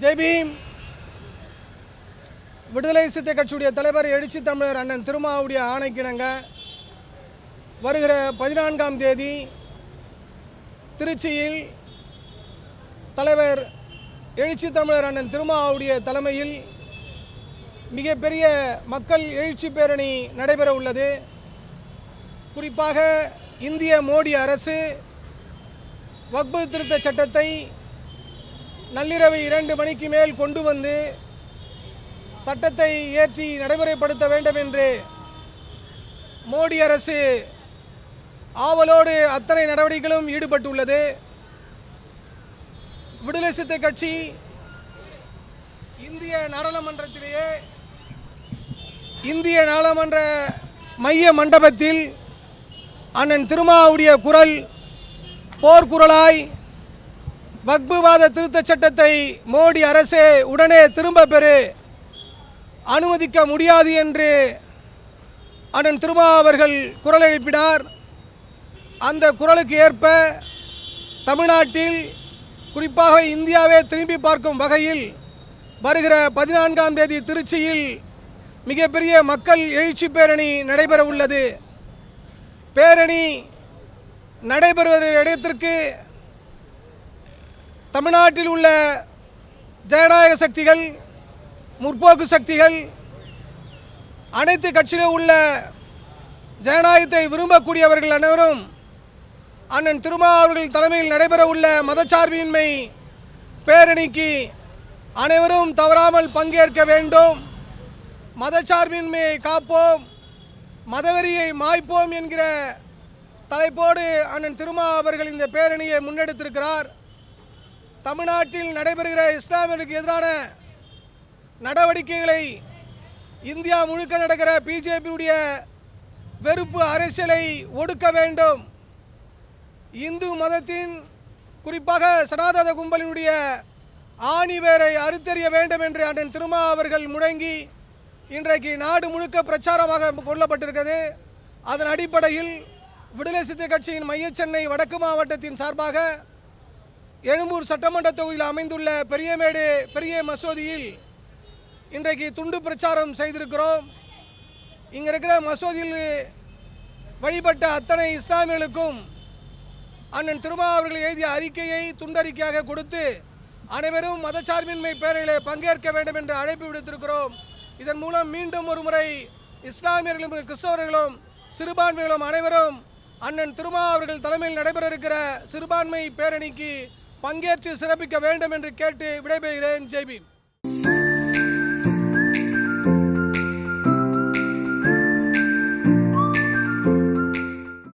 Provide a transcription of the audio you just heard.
ஜெய்பீம் விடுதலை சித்த கட்சியுடைய தலைவர் எழுச்சி தமிழர் அண்ணன் திருமாவுடைய ஆணைக்கிணங்க வருகிற பதினான்காம் தேதி திருச்சியில் தலைவர் எழுச்சி தமிழர் அண்ணன் திருமாவுடைய தலைமையில் மிகப்பெரிய மக்கள் எழுச்சி பேரணி நடைபெற உள்ளது. குறிப்பாக இந்திய மோடி அரசு வக்பு திருத்த சட்டத்தை நள்ளிரவு இரண்டு மணிக்கு மேல் கொண்டு வந்து சட்டத்தை ஏற்றி நடைமுறைப்படுத்த வேண்டும் என்று மோடி அரசு ஆவலோடு அத்தனை நடவடிக்கைகளும் ஈடுபட்டுள்ளது. விடுதலை சித்தை கட்சி இந்திய நாடாளுமன்றத்திலேயே இந்திய நாடாளுமன்ற மைய மண்டபத்தில் அண்ணன் திருமாவுடைய குரல் போர்க்குரலாய் வக்புவாத திருத்தச் சட்டத்தை மோடி அரசே உடனே திரும்ப பெறு. அனுமதிக்க முடியாது என்று அண்ணன் திருமா அவர்கள் குரல் எழுப்பினார். அந்த குரலுக்கு ஏற்ப தமிழ்நாட்டில் குறிப்பாக இந்தியாவே திரும்பி பார்க்கும் வகையில் வருகிற பதினான்காம் தேதி திருச்சியில் மிகப்பெரிய மக்கள் எழுச்சி பேரணி நடைபெற உள்ளது பேரணி நடைபெறுவதற்கு இடத்திற்கு தமிழ்நாட்டில் உள்ள ஜனநாயக சக்திகள் முற்போக்கு சக்திகள் அனைத்து கட்சியிலும் உள்ள ஜனநாயகத்தை விரும்பக்கூடியவர்கள் அனைவரும் அண்ணன் திருமா அவர்கள் தலைமையில் நடைபெற உள்ள மதச்சார்பின்மை பேரணிக்கு அனைவரும் தவறாமல் பங்கேற்க வேண்டும். மதச்சார்பின்மையை காப்போம். மதவெறியை மாய்ப்போம் என்கிற தலைப்போடு அண்ணன் திருமா அவர்கள் இந்த பேரணியை முன்னெடுத்திருக்கிறார். தமிழ்நாட்டில் நடைபெறுகிற இஸ்லாமியர்களுக்கு எதிரான நடவடிக்கைகளை இந்தியா முழுக்க நடக்கிற பிஜேபியுடைய வெறுப்பு அரசியலை ஒடுக்க வேண்டும். இந்து மதத்தின் குறிப்பாக சனாதன கும்பலினுடைய ஆணிவேரை அறுத்தறிய வேண்டும் என்று அண்ணன் திருமா அவர்கள் முழங்கி இன்றைக்கு நாடு முழுக்க பிரச்சாரமாக கொள்ளப்பட்டிருக்கிறது. அதன் அடிப்படையில் விடுதலை சித்த கட்சியின் மையச்சென்னை வடக்கு மாவட்டத்தின் சார்பாக எழும்பூர் சட்டமன்ற தொகுதியில் அமைந்துள்ள பெரியமேடு பெரிய மசோதியில் இன்றைக்கு துண்டு பிரச்சாரம் செய்திருக்கிறோம். இங்கே இருக்கிற மசோதியில் வழிபட்ட அத்தனை இஸ்லாமியர்களுக்கும் அண்ணன் திருமா அவர்கள் எழுதிய அறிக்கையை துண்டறிக்கையாக கொடுத்து அனைவரும் மதச்சார்பின்மை பேரணிகளை பங்கேற்க வேண்டும் என்று அழைப்பு விடுத்திருக்கிறோம். இதன் மூலம் மீண்டும் ஒரு முறை இஸ்லாமியர்களும் கிறிஸ்தவர்களும் சிறுபான்மைகளும் அனைவரும் அண்ணன் திருமா அவர்கள் தலைமையில் நடைபெற இருக்கிற சிறுபான்மை பேரணிக்கு பங்கேற்று சிறப்பிக்க வேண்டும் என்று கேட்டு விடைபெறுகிறேன். ஜெய்பீம்